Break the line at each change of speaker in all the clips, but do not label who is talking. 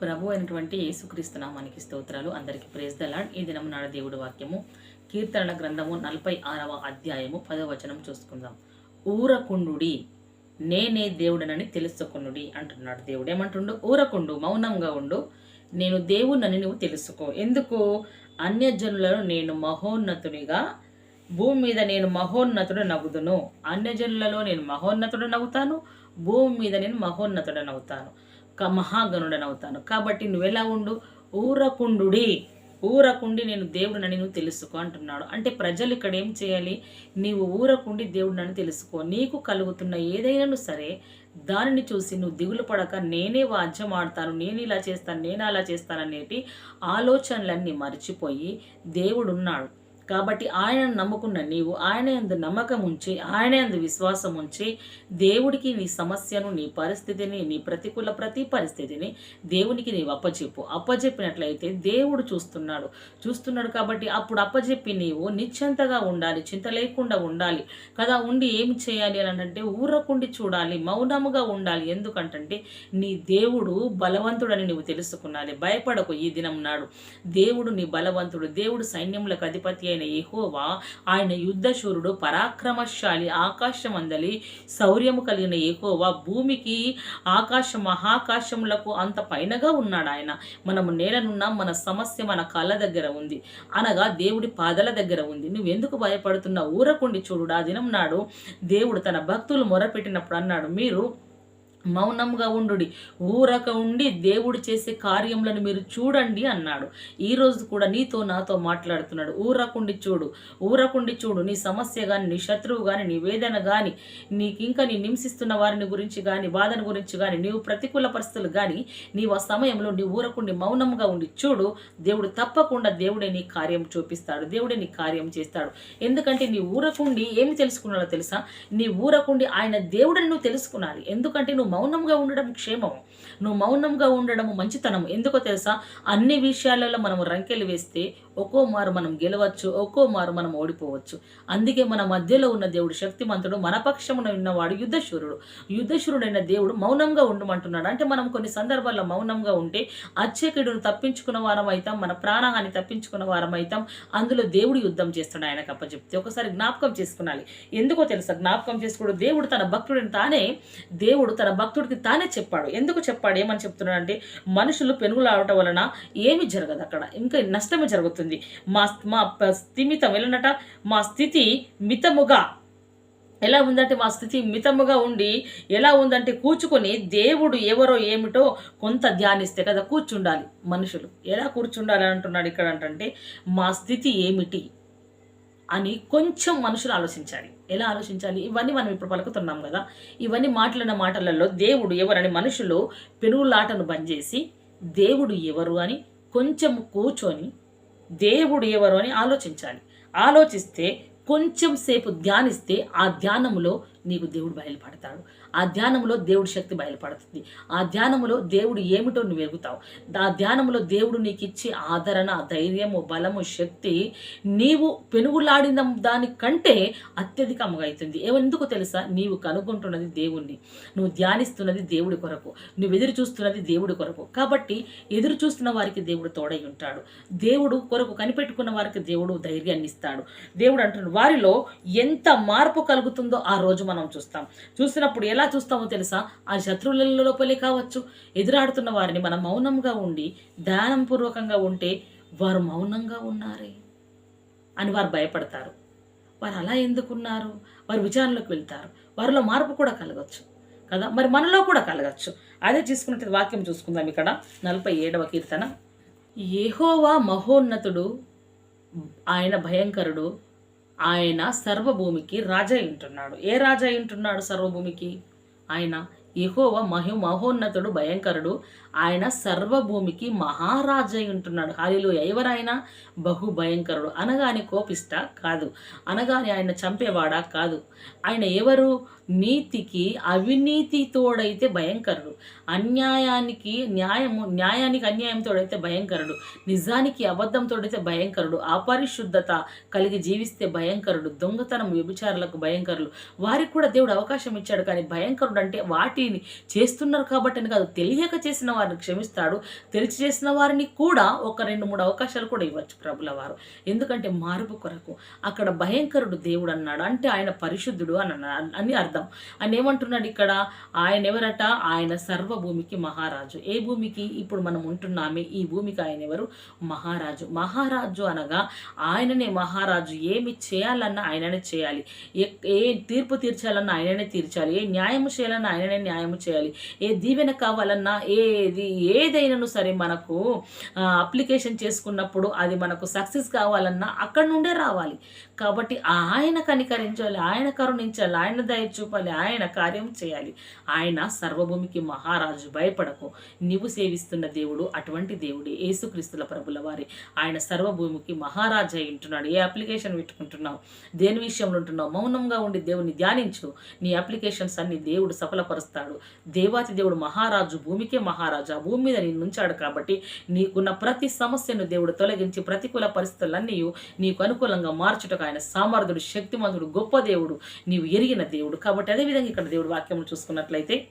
ప్రభు అయినటువంటి యేసుక్రీస్తు నామానికి స్తోత్రాలు. అందరికీ ప్రేజ్ దలాడ్ ఈ దినం నాడు దేవుడి వాక్యము కీర్తనల గ్రంథము నలభై ఆరవ అధ్యాయము పదవ వచనం చూసుకుందాం. ఊరకుండుడి నేనే దేవుడనని తెలుసుకునుడి అంటున్నాడు దేవుడు. ఏమంటుండు? ఊరకుండు మౌనంగా ఉండు. నేను దేవుడనని నువ్వు తెలుసుకో. ఎందుకు? అన్యజనులను నేను మహోన్నతునిగా భూమి మీద నేను మహోన్నతుడు నవ్వుదును. అన్యజనులలో నేను మహోన్నతుడు నవ్వుతాను భూమి మీద నేను మహోన్నతుడు నవ్వుతాను. మహాగణుడనవుతాను. కాబట్టి నువ్వెలా ఉండు? ఊరకుండుడి. ఊరకుండి నేను దేవుడినని నువ్వు తెలుసుకో అంటున్నాడు. అంటే ప్రజలు ఇక్కడ ఏం చేయాలి? నీవు ఊరకుండి దేవుడినని తెలుసుకో. నీకు కలుగుతున్న ఏదైనా సరే దానిని చూసి నువ్వు దిగులు పడక నేనే వాద్యం ఆడతాను నేను ఇలా చేస్తాను నేను అలా చేస్తాను అనేటి ఆలోచనలన్నీ మర్చిపోయి దేవుడు ఉన్నాడు కాబట్టి ఆయనను నమ్ముకున్న నీవు ఆయన ఎందు నమ్మకం ఉంచి ఆయన ఎందు విశ్వాసం ఉంచి దేవుడికి నీ సమస్యను నీ పరిస్థితిని నీ ప్రతికూల ప్రతి పరిస్థితిని దేవునికి నీవు అప్పచెప్పు అప్పచెప్పినట్లయితే దేవుడు చూస్తున్నాడు. చూస్తున్నాడు కాబట్టి అప్పుడు అప్పచెప్పి నీవు నిశ్చంతగా ఉండాలి చింత లేకుండా ఉండాలి. కదా ఉండి ఏం చేయాలి అని అంటే ఊరకుండి చూడాలి మౌనముగా ఉండాలి. ఎందుకంటే నీ దేవుడు బలవంతుడని నువ్వు తెలుసుకున్నాలి. భయపడకు ఈ దినం నాడు. దేవుడు నీ బలవంతుడు. దేవుడు సైన్యములకు అధిపతి అయిన యెహోవా ఆయన యుద్ధశూరుడు పరాక్రమశాలి ఆకాశమందలి శౌర్యము కలిగిన యెహోవా భూమికి ఆకాశ మహాకాశములకు అంత పైనగా ఉన్నాడు ఆయన. మనము నేలనున్నాం మన సమస్య మన కళ్ళ దగ్గర ఉంది. అనగా దేవుడి పాదల దగ్గర ఉంది. నువ్వెందుకు భయపడుతున్నా ఊరకుండి చూడు. ఆ దినం నాడు దేవుడు తన భక్తులు మొరపెట్టినప్పుడు అన్నాడు మీరు మౌనంగా ఉండుడి. ఊరక ఉండి దేవుడు చేసే కార్యములను మీరు చూడండి అన్నాడు. ఈరోజు కూడా నీతో నాతో మాట్లాడుతున్నాడు. ఊరకుండి చూడు. ఊరకుండి చూడు. నీ సమస్య కానీ నీ శత్రువు కానీ నీ వేదన కానీ నీకు ఇంకా నీ నింసిస్తున్న వారిని గురించి కానీ బాధను గురించి కానీ నీవు ప్రతికూల పరిస్థితులు కానీ నీవు ఆ సమయంలో నీ ఊరకుండి మౌనంగా ఉండి చూడు. దేవుడు తప్పకుండా దేవుడే నీ కార్యం చూపిస్తాడు. దేవుడే నీ కార్యం చేస్తాడు. ఎందుకంటే నీ ఊరకుండి ఏమి తెలుసుకున్నాడో తెలుసా? నీ ఊరకుండి ఆయన దేవుడిని నువ్వు తెలుసుకున్నాలి. ఎందుకంటే నువ్వు మౌనంగా ఉండడం క్షేమం. నువ్వు మౌనంగా ఉండడము మంచితనం ఎందుకో తెలుసా? అన్ని విషయాలలో మనం రంకెలు వేస్తే ఒక్కో మారు మనం గెలవచ్చు ఒక్కో మారు మనం ఓడిపోవచ్చు. అందుకే మన మధ్యలో ఉన్న దేవుడు శక్తిమంతుడు మన పక్షమున ఉన్నవాడు యుద్ధశూరుడు. యుద్ధశూరుడైన దేవుడు మౌనంగా ఉండమంటున్నాడు. అంటే మనం కొన్ని సందర్భాల్లో మౌనంగా ఉంటే అచ్చేకిడును తప్పించుకున్న వారం అవుతాం మన ప్రాణహాన్ని తప్పించుకున్న వారం అవుతాం అందులో దేవుడు యుద్ధం చేస్తాడు ఆయనకు అప్పచెప్తే. ఒకసారి జ్ఞాపకం చేసుకునాలి. ఎందుకో తెలుసా? జ్ఞాపకం చేసుకోడు. దేవుడు తన భక్తుడిని తానే దేవుడు తన భక్తుడికి తానే చెప్పాడు. ఎందుకు చెప్పాడు? ఏమని చెప్తున్నాడు అంటే మనుషులు పెనుగులాడటం వలన ఏమి జరగదు అక్కడ. ఇంకా నష్టమే జరుగుతుంది. మా మా స్థిమితం ఎలానట మా స్థితి మితముగా. ఎలా ఉందంటే మా స్థితి మితముగా ఉండి ఎలా ఉందంటే కూర్చుకొని దేవుడు ఎవరో ఏమిటో కొంత ధ్యానిస్తే కదా కూర్చుండాలి మనుషులు. ఎలా కూర్చుండాలి అంటున్నాడు ఇక్కడ అంటే మా స్థితి ఏమిటి అని కొంచెం మనుషులు ఆలోచించాలి. ఎలా ఆలోచించాలి? ఇవన్నీ మనం ఇప్పుడు పలుకుతున్నాం కదా. ఇవన్నీ మాట్లాడిన మాటలలో దేవుడు ఎవరని మనుషులు పెనుగులాటను బంద్ చేసి దేవుడు ఎవరు అని కొంచెం కూర్చొని దేవుడు ఎవరు అని ఆలోచించాలి. ఆలోచిస్తే కొంచెం సేపు ధ్యానిస్తే ఆ ధ్యానములో నీకు దేవుడు బయలుపడతాడు. ఆ ధ్యానంలో దేవుడి శక్తి బయలుపడుతుంది. ఆ ధ్యానములో దేవుడు ఏమిటో నువ్వు ఎగుతావు ఆ ధ్యానములో దేవుడు నీకు ఇచ్చే ఆదరణ ధైర్యము బలము శక్తి నీవు పెనుగులాడిన దానికంటే అత్యధికంగా అవుతుంది ఎందుకు తెలుసా? నీవు కనుగొంటున్నది దేవుణ్ణి. నువ్వు ధ్యానిస్తున్నది దేవుడి కొరకు. నువ్వు ఎదురు చూస్తున్నది దేవుడి కొరకు. కాబట్టి ఎదురు చూస్తున్న వారికి దేవుడు తోడై ఉంటాడు. దేవుడు కొరకు కనిపెట్టుకున్న వారికి దేవుడు ధైర్యాన్ని ఇస్తాడు. దేవుడు అంటున్నాడు వారిలో ఎంత మార్పు కలుగుతుందో ఆ రోజు మనం చూస్తాం. చూసినప్పుడు ఎలా చూస్తామో తెలుసా? ఆ శత్రువుల లోపలే కావచ్చు. ఎదురాడుతున్న వారిని మనం మౌనంగా ఉండి ధ్యానపూర్వకంగా ఉంటే వారు మౌనంగా ఉన్నారే అని వారు భయపడతారు. వారు అలా ఎందుకున్నారు? వారు విచారణలోకి వెళ్తారు. వారిలో మార్పు కూడా కలగచ్చు. కదా? మరి మనలో కూడా కలగచ్చు. అదే తీసుకున్నట్టు వాక్యం చూసుకుందాం ఇక్కడ. నలభై ఏడవ కీర్తన. ఏహోవా మహోన్నతుడు ఆయన భయంకరుడు ఆయన సర్వభూమికి రాజా ఉంటున్నాడు. ఏ రాజా ఉంటున్నాడు సర్వభూమికి? ఆయన యహోవ మహి మహోన్నతుడు భయంకరుడు. ఆయన సర్వభూమికి మహారాజై ఉంటున్నాడు. హాలిలో ఎవరైనా బహు భయంకరుడు. అనగానే కోపిస్ట కాదు. అనగానే ఆయన చంపేవాడా? కాదు. ఆయన ఎవరు? నీతికి అవినీతి తోడైతే భయంకరుడు. అన్యాయానికి న్యాయము న్యాయానికి అన్యాయం తోడైతే భయంకరుడు. నిజానికి అబద్ధం తోడైతే భయంకరుడు. అపరిశుద్ధత కలిగి జీవిస్తే భయంకరుడు. దొంగతనం వ్యభిచారులకు భయంకరులు. వారికి కూడా దేవుడు అవకాశం ఇచ్చాడు. కానీ భయంకరుడు అంటే వాటి వాటిని చేస్తున్నారు కాబట్టి అని కాదు తెలియక చేసిన వారిని క్షమిస్తాడు. తెలిసి చేసిన వారిని కూడా ఒక రెండు మూడు అవకాశాలు కూడా ఇవ్వచ్చు ప్రభుల వారు. ఎందుకంటే మార్పు కొరకు అక్కడ భయంకరుడు దేవుడు అన్నాడు. అంటే ఆయన పరిశుద్ధుడు అని అని అర్థం. ఆయన ఏమంటున్నాడు ఇక్కడ? ఆయన ఎవరట? ఆయన సర్వభూమికి మహారాజు. ఏ భూమికి? ఇప్పుడు మనం ఉంటున్నామే. ఈ భూమికి ఆయన ఎవరు? మహారాజు. మహారాజు అనగా ఆయననే మహారాజు. ఏమి చేయాలన్నా ఆయననే చేయాలి. ఏ ఏ తీర్పు తీర్చాలన్నా ఆయననే తీర్చాలి. ఏ న్యాయం చేయాలన్నా ఆయననే న్యాయము చేయాలి. ఏ దీవెన కావాలన్నా ఏది ఏదైనాను సరే మనకు అప్లికేషన్ చేసుకున్నప్పుడు అది మనకు సక్సెస్ కావాలన్నా అక్కడి నుండే రావాలి. కాబట్టి ఆయన కనికరించాలి ఆయన కరుణించాలి ఆయన దయ చూపాలి ఆయన కార్యం చేయాలి. ఆయన సర్వభూమికి మహారాజు భయపడకు. నీవు సేవిస్తున్న దేవుడు అటువంటి దేవుడే. యేసుక్రీస్తుల ప్రభుల వారి. ఆయన సర్వభూమికి మహారాజు అయి ఉంటున్నాడు. ఏ అప్లికేషన్ పెట్టుకుంటున్నావు? దేని విషయంలో ఉంటున్నావు? మౌనంగా ఉండి దేవుని ధ్యానించు. నీ అప్లికేషన్స్ అన్ని దేవుడు సఫలపరుస్తాడు. దేవాతి దేవుడు మహారాజు భూమికే మహారాజు ఆ భూమి మీద నేను ఉంచాడు కాబట్టి నీకున్న ప్రతి సమస్యను దేవుడు తొలగించి ప్రతికూల పరిస్థితులన్నీ నీకు అనుకూలంగా మార్చుటకు ఆయన సామర్థుడు శక్తిమంతుడు గొప్ప దేవుడు నీవు ఎరిగిన దేవుడు. కాబట్టి అదేవిధంగా ఇక్కడ దేవుడు వాక్యములు చూసుకున్నట్లయితే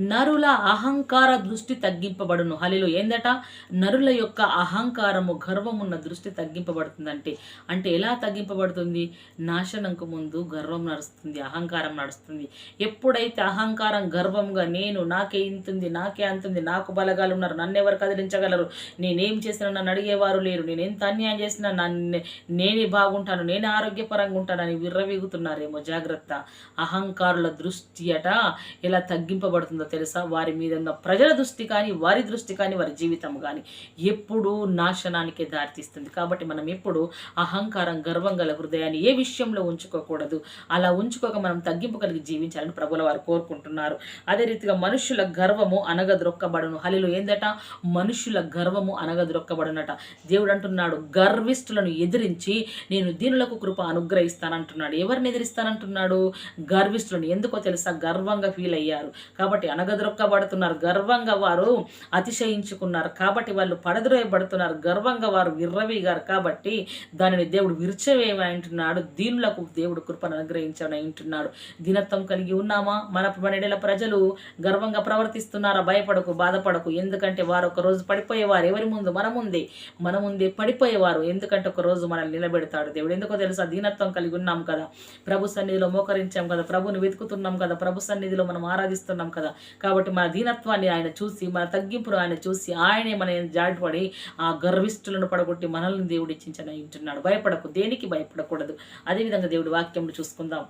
నరుల అహంకార దృష్టి తగ్గింపబడును. హలిలో ఏందట? నరుల యొక్క అహంకారము గర్వమున్న దృష్టి తగ్గింపబడుతుందంటే. అంటే ఎలా తగ్గింపబడుతుంది? నాశనంకు ముందు గర్వం నడుస్తుంది అహంకారం నడుస్తుంది. ఎప్పుడైతే అహంకారం గర్వంగా నేను నాకే ఇంతుంది నాకే అంతుంది నాకు బలగాలు ఉన్నారు నన్ను ఎవరు కదిలించగలరు? నేనేం చేసినా నన్ను అడిగేవారు లేరు. నేను ఎంత అన్యాయం చేసినా నన్ను నేనే బాగుంటాను నేనే ఆరోగ్యపరంగా ఉంటానని విర్రవీగుతున్నారేమో జాగ్రత్త. అహంకారుల దృష్టి అట ఎలా తగ్గింపబడుతుందో తెలుసా? వారి మీద ఉన్న ప్రజల దృష్టి కానీ వారి దృష్టి కానీ వారి జీవితం కానీ ఎప్పుడూ నాశనానికే దారితీస్తుంది. కాబట్టి మనం ఎప్పుడు అహంకారం గర్వం గల హృదయాన్ని ఏ విషయంలో ఉంచుకోకూడదు. అలా ఉంచుకోక మనం తగ్గింపు కలిగి జీవించాలని ప్రభుల వారు కోరుకుంటున్నారు. అదే రీతిగా మనుషుల గర్వము అనగద్రొక్కబడను హలిలో ఏందట? మనుషుల గర్వము అనగద్రొక్కబడనట దేవుడు అంటున్నాడు గర్విష్ఠులను ఎదిరించి నేను దీనులకు కృప అనుగ్రహిస్తానంటున్నాడు. ఎవరిని ఎదిరిస్తానంటున్నాడు? గర్విష్ఠులను. ఎందుకో తెలుసా? గర్వంగా ఫీల్ అయ్యారు. కాబట్టి అనగదొరక్కబడుతున్నారు గర్వంగా వారు అతిశయించుకున్నారు. కాబట్టి వాళ్ళు పడద్రోయబడుతున్నారు. గర్వంగా వారు విర్రవీగారు. కాబట్టి దానిని దేవుడు విరిచవేమంటున్నాడు దీనులకు దేవుడు కృపను అనుగ్రహించమని అంటున్నాడు. దీనత్వం కలిగి ఉన్నామా? మన మనడేల ప్రజలు గర్వంగా ప్రవర్తిస్తున్నారా? భయపడకు బాధపడకు. ఎందుకంటే వారు ఒక రోజు పడిపోయేవారు. ఎవరి ముందు? మన ముందే. మన ముందే పడిపోయేవారు. ఎందుకంటే ఒక రోజు మనల్ని నిలబెడతాడు దేవుడు. ఎందుకో తెలుసా? దీనత్వం కలిగి ఉన్నాం కదా. ప్రభు సన్నిధిలో మోకరించాం కదా. ప్రభుని వెతుకుతున్నాం కదా. ప్రభు సన్నిధిలో మనం ఆరాధిస్తున్నాం కదా. కాబట్టి మన దీనత్వాన్ని ఆయన చూసి మన తగ్గింపును ఆయన చూసి ఆయనే మన జాడపడి ఆ గర్విష్ఠులను పడగొట్టి మనల్ని దేవుడు ఇచ్చించని ఉంటున్నాడు. భయపడకు దేనికి భయపడకూడదు? అదేవిధంగా దేవుడి వాక్యములు చూసుకుందాం.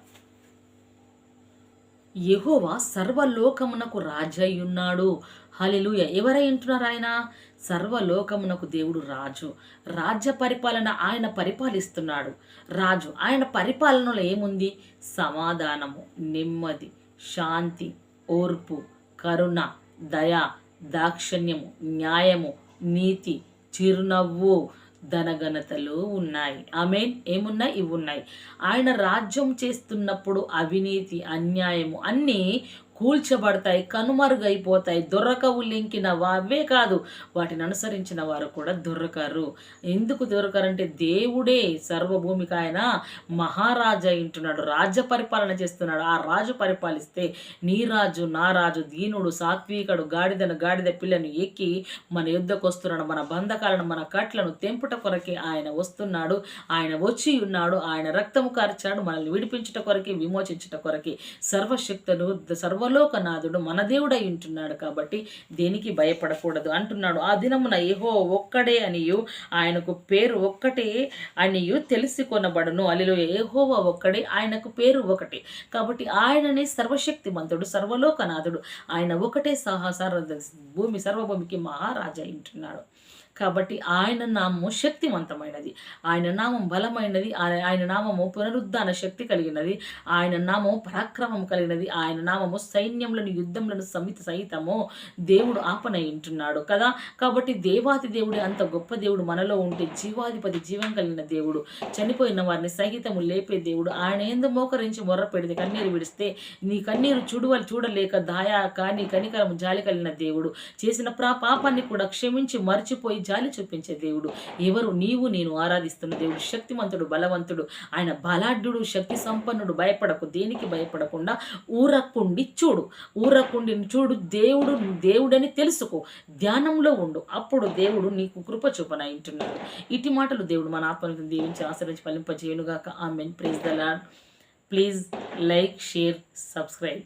యహోవా సర్వలోకమునకు రాజయ్యున్నాడు హలిలుయ ఎవరై ఉంటున్నారు ఆయన? సర్వలోకమునకు దేవుడు రాజు. రాజ్య పరిపాలన ఆయన పరిపాలిస్తున్నాడు. రాజు. ఆయన పరిపాలనలో ఏముంది? సమాధానము నెమ్మది శాంతి ఓర్పు కరుణ దయ దాక్షణ్యము న్యాయము నీతి చిరునవ్వు ధనఘనతలు ఉన్నాయి. ఆమెన్. ఏమున్నాయి? ఇవి ఉన్నాయి. ఆయన రాజ్యం చేస్తున్నప్పుడు అవినీతి అన్యాయము అన్నీ కూల్చబడతాయి కనుమరుగైపోతాయి దొరకవు లింకిన అవే కాదు వాటిని అనుసరించిన వారు కూడా దొరకరు. ఎందుకు దొరకరంటే దేవుడే సర్వభూమికి ఆయన మహారాజా ఇంటున్నాడు రాజ్య పరిపాలన చేస్తున్నాడు. ఆ రాజు పరిపాలిస్తే నీ రాజు నా రాజు దీనుడు సాత్వికుడు గాడిదను గాడిద పిల్లను ఎక్కి మన యుద్ధకు వస్తున్నాడు. మన బంధకాలను మన కట్లను తెంపుట కొరకే ఆయన వస్తున్నాడు. ఆయన వచ్చి ఉన్నాడు ఆయన రక్తము కార్చాడు మనల్ని విడిపించుట కొరకే విమోచించుట కొరకే. సర్వ సర్వలోకనాథుడు మన దేవుడై ఉంటున్నాడు కాబట్టి దేనికి భయపడకూడదు అంటున్నాడు. ఆ దినమున ఏహో ఒక్కడే అనియు ఆయనకు పేరు ఒక్కటే అనియు తెలిసి కొనబడను అలిలో ఏహోవ ఒక్కడే ఆయనకు పేరు ఒకటే. కాబట్టి ఆయననే సర్వశక్తిమంతుడు సర్వలోకనాథుడు. ఆయన ఒకటే సహా భూమి సర్వభూమికి మహారాజా ఉంటున్నాడు కాబట్టి ఆయన నామము శక్తివంతమైనది. ఆయన నామం బలమైనది. ఆయన నామము పునరుద్ధాన శక్తి కలిగినది. ఆయన నామము పరాక్రమం కలిగినది. ఆయన నామము సైన్యములను యుద్ధములను సమిత సహితము దేవుడు ఆపనయింటున్నాడు కదా. కాబట్టి దేవాతి దేవుడు అంత గొప్ప దేవుడు. మనలో ఉంటే జీవాధిపతి జీవం కలిగిన దేవుడు. చనిపోయిన వారిని సహితము లేపే దేవుడు. ఆయన ఎందు మోకరించి మొర్ర పెడితే కన్నీరు విడిస్తే నీ కన్నీరు చూడవలు చూడలేక దాయా కానీ కనికరము జాలి కలిగిన దేవుడు. చేసిన ప్రా పాపాన్ని కూడా క్షమించి మర్చిపోయి జాలి చూపించే దేవుడు. ఎవరు నీవు నేను ఆరాధిస్తున్న దేవుడు శక్తిమంతుడు బలవంతుడు ఆయన బలాఢ్యుడు శక్తి సంపన్నుడు భయపడకు దేనికి భయపడకుండా? ఊరకుండి చూడు. ఊరకుండి చూడు దేవుడు దేవుడని తెలుసుకో. ధ్యానంలో ఉండు. అప్పుడు దేవుడు నీకు కృప చూపన ఇంటున్నాడు ఇటు మాటలు దేవుడు మన ఆత్మను దీవించి ఆశ్రయించి ఫలింపజేయునుగాక. Amen. Please the Lord please like share subscribe